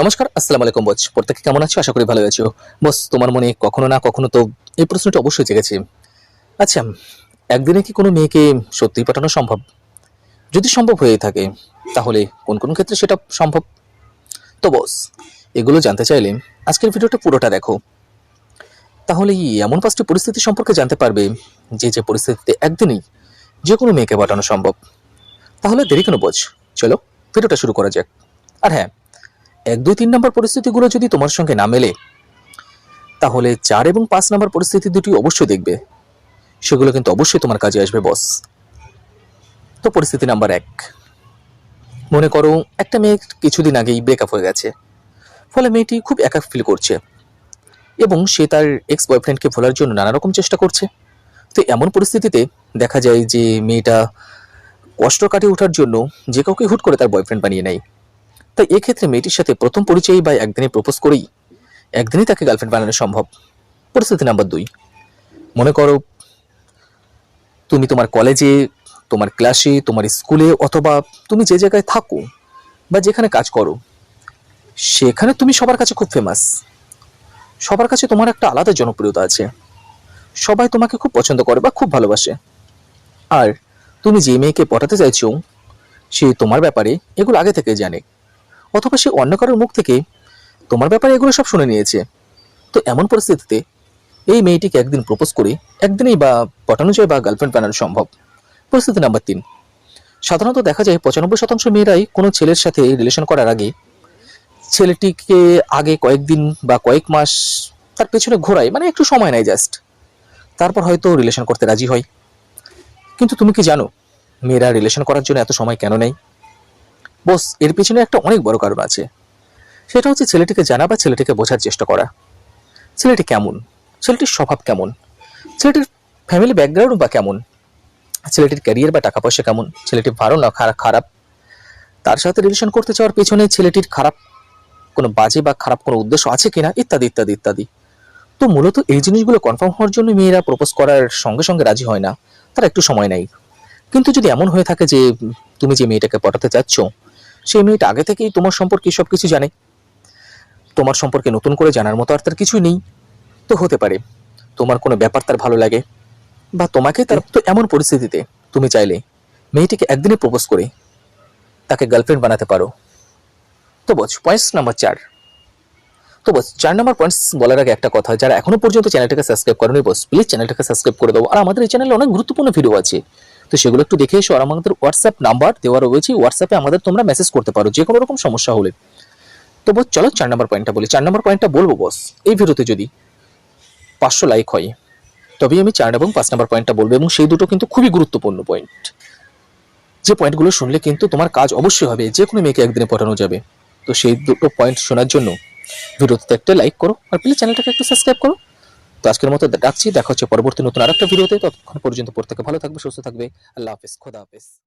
নমস্কার, আসসালামু আলাইকুম বস প্রত্যেকে কেমন আছো? আশা করি ভালো আছো। বস তোমার মনে কখনো না কখনো তো এই প্রশ্নটা অবশ্যই জেগেছে। আচ্ছা একদিনে কি কোনো মেয়েকে সত্যিই পাঠানো সম্ভব? যদি সম্ভব হয়ে থাকে, তাহলে কোন কোন ক্ষেত্রে সেটা সম্ভব? তো বস এগুলো জানতে চাইলে আজকের ভিডিওটা পুরোটা দেখো। তাহলে এমন পাঁচটি পরিস্থিতি সম্পর্কে জানতে পারবে যে যে পরিস্থিতিতে একদিনই যে কোনো মেয়েকে পাঠানো সম্ভব। তাহলে দেরি কেন বোঝ চলো, ভিডিওটা শুরু করা যাক। আর হ্যাঁ এক, দুই, তিন নম্বর পরিস্থিতিগুলো যদি তোমার সঙ্গে না মেলে, তাহলে চার এবং পাঁচ নম্বর পরিস্থিতি দুটি অবশ্যই দেখবে। সেগুলো কিন্তু অবশ্যই তোমার কাজে আসবে বস তো পরিস্থিতি নাম্বার এক। মনে করো একটা মেয়ে কিছুদিন আগেই ব্রেকআপ হয়ে গেছে। ফলে মেয়েটি খুব একা ফিল করছে। এবং সে তার এক্স বয়ফ্রেন্ডকে ভোলার জন্য নানা রকম চেষ্টা করছে। তো এমন পরিস্থিতিতে দেখা যায় যে মেয়েটা কষ্ট কাটিয়ে ওঠার জন্য যে কাউকে হুট করে তার বয়ফ্রেন্ড বানিয়ে নেয়। তাই এক্ষেত্রে মেয়েটির সাথে প্রথম পরিচয়ই বা একদিনে প্রপোজ করেই একদিনই তাকে গার্লফ্রেন্ড বানানো সম্ভব। পরিস্থিতি নাম্বার দুই। মনে করো, তুমি তোমার কলেজে, তোমার ক্লাসে, তোমার স্কুলে অথবা তুমি যে জায়গায় থাকো বা যেখানে কাজ করো, সেখানে তুমি সবার কাছে খুব ফেমাস সবার কাছে তোমার একটা আলাদা জনপ্রিয়তা আছে। সবাই তোমাকে খুব পছন্দ করে বা খুব ভালোবাসে। আর তুমি যে মেয়েকে পটাতে চাইছো, সে তোমার ব্যাপারে এগুলো আগে থেকে জানে। অথবা সে অন্য কারোর মুখ থেকে তোমার ব্যাপারে এগুলো সব শুনে নিয়েছে। তো এমন পরিস্থিতিতে এই মেয়েটিকে একদিন প্রপোজ করে একদিনেই বা পটানো যায় বা গার্লফ্রেন্ড বানানো সম্ভব। পরিস্থিতি নাম্বার তিন। সাধারণত দেখা যায় পঁচানব্বই শতাংশ মেয়েরাই কোনো ছেলের সাথে রিলেশন করার আগে ছেলেটিকে আগে কয়েকদিন বা কয়েক মাস তার পেছনে ঘোরায় মানে একটু সময় নেয় জাস্ট তারপর হয়তো রিলেশন করতে রাজি হয়। কিন্তু তুমি কি জানো, মেয়েরা রিলেশন করার জন্য এত সময় কেন নেয়? বস, এর পিছনে একটা অনেক বড় কারণ আছে। সেটা হচ্ছে ছেলেটিকে জানা বা ছেলেটিকে বোঝার চেষ্টা করা। ছেলেটি কেমন? ছেলেটির স্বভাব কেমন? ছেলেটির ফ্যামিলি ব্যাকগ্রাউন্ড বা কেমন? ছেলেটির ক্যারিয়ার বা টাকা পয়সা কেমন? ছেলেটি ভালো না খারাপ? তার সাথে রিলেশন করতে চাওয়ার পেছনে ছেলেটির খারাপ কোনো বাজে বা খারাপ কোনো উদ্দেশ্য আছে কিনা? ইত্যাদি ইত্যাদি ইত্যাদি। তো মূলত এই জিনিসগুলো কনফার্ম হওয়ার জন্য মেয়েরা প্রপোজ করার সঙ্গে সঙ্গে রাজি হয় না। তারা একটু সময় নেয় কিন্তু যদি এমন হয়ে থাকে যে, তুমি যে মেয়েটাকে পটাতে চাচ্ছ সেই মেয়েটা আগে থেকেই তোমার সম্পর্কে সব কিছু জানে। তোমার সম্পর্কে নতুন করে জানার মতো আর তার কিছুই নেই। তো হতে পারে, তোমার কোনো ব্যাপার তার ভালো লাগে বা তোমাকে তার তো এমন পরিস্থিতিতে তুমি চাইলে মেয়েটিকে একদিনে প্রপোজ করে তাকে গার্লফ্রেন্ড বানাতে পারো। তো বোঝ পয়েন্টস নাম্বার চার। তো বস চার নম্বর পয়েন্টস বলার আগে একটা কথা, যারা এখনও পর্যন্ত চ্যানেলটাকে সাবস্ক্রাইব করেনি বস প্লিজ চ্যানেলটাকে সাবস্ক্রাইব করে দাও। আর আমাদের এই চ্যানেলে অনেক গুরুত্বপূর্ণ ভিডিও আছে। তো সেগুলো একটু দেখে এসো। আর আমাদের হোয়াটসঅ্যাপ নাম্বার দেওয়া রয়েছে। হোয়াটসঅ্যাপে আমাদের তোমরা মেসেজ করতে পারো, যে কোনো রকম সমস্যা হলে। তো বস, চলো চার নম্বর পয়েন্টটা বলি। চার নম্বর পয়েন্টটা বলব বস, এই ভিডিওতে যদি পাঁচশো লাইক হয়, তবেই আমি চার এবং পাঁচ নম্বর পয়েন্টটা বলব। এবং সেই দুটো কিন্তু খুবই গুরুত্বপূর্ণ পয়েন্ট যে পয়েন্টগুলো শুনলে কিন্তু তোমার কাজ অবশ্যই হবে, যে কোনো মেয়েকে একদিনে পাঠানো যাবে। তো সেই দুটো পয়েন্ট শোনার জন্য ভিডিওতে একটা লাইক করো, আর প্লিজ চ্যানেলটাকে একটু সাবস্ক্রাইব করো। তো আজকের মতো ডাকছি দেখা হচ্ছে পরবর্তী নতুন আরেকটা ভিডিওতে। ততক্ষণ পর্যন্ত প্রত্যেকে ভালো থাকবে, সুস্থ থাকবে। আল্লাহ হাফেজ, খোদা হাফেজ।